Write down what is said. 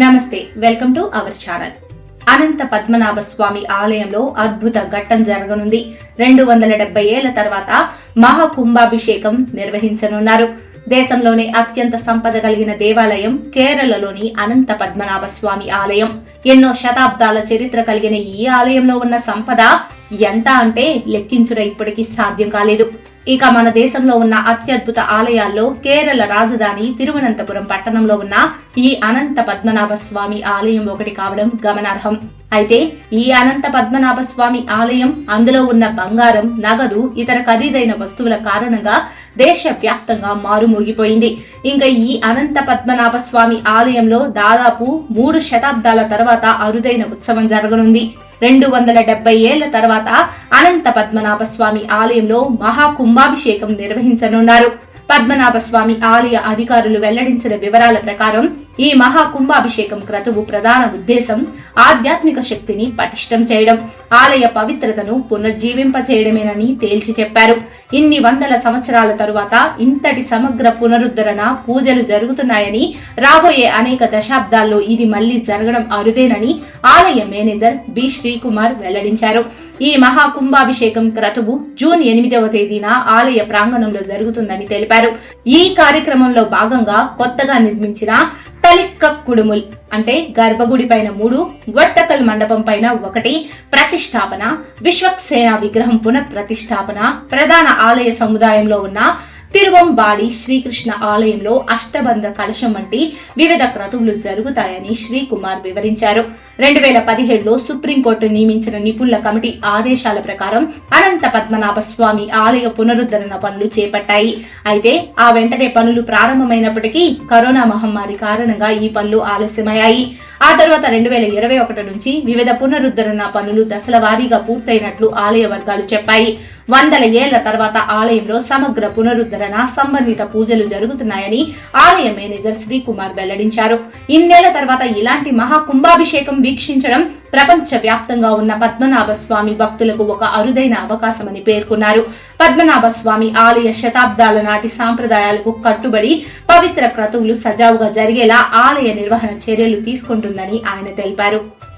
నమస్తే welcome to our channel. Anantha Padmanabha Swamy ఆలయంలో అద్భుత ఘట్టం జరగనుంది. రెండు వందల డెబ్బై ఏళ్ళ తర్వాత మహాకుంభాభిషేకం నిర్వహించనున్నారు. దేశంలోనే అత్యంత సంపద కలిగిన దేవాలయం కేరళలోని అనంత పద్మనాభ స్వామి ఆలయం. ఎన్నో శతాబ్దాల చరిత్ర కలిగిన ఈ ఆలయంలో ఉన్న సంపద ఎంత అంటే లెక్కించుట ఇప్పటికీ సాధ్యం కాలేదు. ఇక మన దేశంలో ఉన్న అత్యద్భుత ఆలయాల్లో కేరళ రాజధాని తిరువనంతపురం పట్టణంలో ఉన్న ఈ అనంత పద్మనాభ స్వామి ఆలయం ఒకటి కావడం గమనార్హం. అయితే ఈ అనంత పద్మనాభ స్వామి ఆలయం అందులో ఉన్న బంగారం నగదు ఇతర ఖరీదైన వస్తువుల కారణంగా దేశవ్యాప్తంగా మారుమోగిపోయింది. ఇంకా ఈ అనంత పద్మనాభ స్వామి ఆలయంలో దాదాపు మూడు శతాబ్దాల తర్వాత అరుదైన ఉత్సవం జరగనుంది. రెండు వందల డెబ్బై ఏళ్ళ తర్వాత అనంత పద్మనాభ స్వామి ఆలయంలో మహాకుంభాభిషేకం నిర్వహించనున్నారు. పద్మనాభ స్వామి ఆలయ అధికారులు వెల్లడించిన వివరాల ప్రకారం ఈ మహా కుంభాభిషేకం క్రతువు ప్రధాన ఉద్దేశం ఆధ్యాత్మిక శక్తిని పటిష్టం చేయడం. ఆలయ పవిత్రతను పునర్జీవింపచేయడమేనని తేల్చి చెప్పారు. ఇన్ని వందల సంవత్సరాల తరువాత ఇంతటి సమగ్ర పునరుద్ధరణ పూజలు జరుగుతున్నాయని రాబోయే అనేక దశాబ్దాల్లో ఇది మళ్ళీ జరగడం అరుదేనని ఆలయ మేనేజర్ బి. శ్రీకుమార్ వెల్లడించారు. ఈ మహా కుంభాభిషేకం క్రతువు జూన్ ఎనిమిదవ తేదీన ఆలయ ప్రాంగణంలో జరుగుతుందని తెలిపారు. ఈ కార్యక్రమంలో భాగంగా కొత్తగా నిర్మించిన తలిక్క కుడుముల్ అంటే గర్భగుడి పైన మూడు గొట్టకల్ మండపం పైన ఒకటి ప్రతిష్టాపన విశ్వక్సేన విగ్రహం పునః ప్రతిష్టాపన ప్రధాన ఆలయ సముదాయంలో ఉన్న తిరువంబాడి శ్రీకృష్ణ ఆలయంలో అష్టబంధ కలశం వంటి వివిధ క్రతువులు జరుగుతాయని శ్రీకుమార్ వివరించారు. రెండు వేల పదిహేడులో సుప్రీంకోర్టు నియమించిన నిపుణుల కమిటీ ఆదేశాల ప్రకారం అనంత పద్మనాభ స్వామి ఆలయ పునరుద్ధరణ పనులు చేపట్టాయి. అయితే ఆ వెంటనే పనులు ప్రారంభమైనప్పటికీ కరోనా మహమ్మారి కారణంగా ఈ పనులు ఆలస్యమయ్యాయి. ఆ తర్వాత రెండు వేల ఇరవై ఒకటి నుంచి వివిధ పునరుద్ధరణ పనులు దశల వారీగా పూర్తయినట్లు ఆలయ వర్గాలు చెప్పాయి. వందల ఏళ్ళ తర్వాత ఆలయంలో సమగ్ర పునరుద్ధరణ సంబంధిత పూజలు జరుగుతున్నాయని ఆలయ మేనేజర్ శ్రీకుమార్ వెల్లడించారు. ఇన్నేళ్ళ తర్వాత ఇలాంటి మహా కుంభాభిషేకం వీక్షించడం ప్రపంచ వ్యాప్తంగా ఉన్న పద్మనాభ స్వామి భక్తులకు ఒక అరుదైన అవకాశమని పేర్కొన్నారు. పద్మనాభ స్వామి ఆలయ శతాబ్దాల నాటి సాంప్రదాయాలకు కట్టుబడి పవిత్ర క్రతువులు సజావుగా జరిగేలా ఆలయ నిర్వహణ చర్యలు తీసుకుంటుందని ఆయన తెలిపారు.